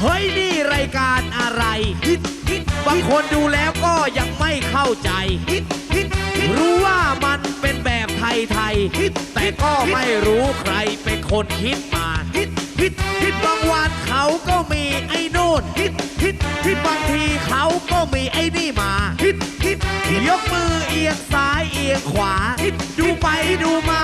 เฮ้ยนี่รายการอะไรฮิตฮิตบางคนดูแล้วก็ยังไม่เข้าใจฮิตฮิตรู้ว่ามันเป็นแบบไทยไทยฮิตแต่ก็ไม่รู้ใครเป็นคนคิดมาฮิตฮิตฮิตบางวันเขาก็มีไอ้โน่นฮิตฮิตฮิตบางทีเขาก็มีไอ้นี่มาฮิตฮิตยกมือเอียงซ้ายเอียงขวาฮิตดูไปดูมา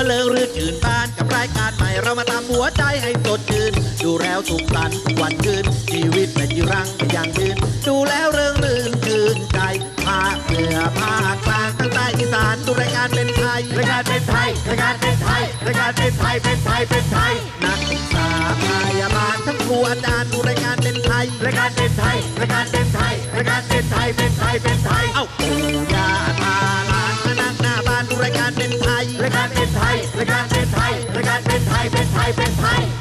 มาเลิงรื่นชื่นบานกับรายการใหม่เรามาตามหัวใจให้สดชื่น ดูแล้วสุขสันต์ทุกวันคืน ชีวิตเป็นยีรังไปอย่างยืน ดูแล้วเริงรื่นชื่นใจภาคเหนือภาคกลางตั้งใต้อีสานดูรายการเป็นไทยรายการเป็นไทยรายการเป็นไทยรายการเป็นไทยเป็นไทยเป็นไทยนักศึกษาพยาบาลทั้งครูอาจารย์ดูรายการเป็นไทยรายการเป็นไทยรายการเป็นไทยรายการเป็นไทยเป็นไทยเป็นไทยเอ้าปู่ย่ เป็นไทยรายการเป็นไทยรายการเป็นไทยเป็นไทยเป็นไทย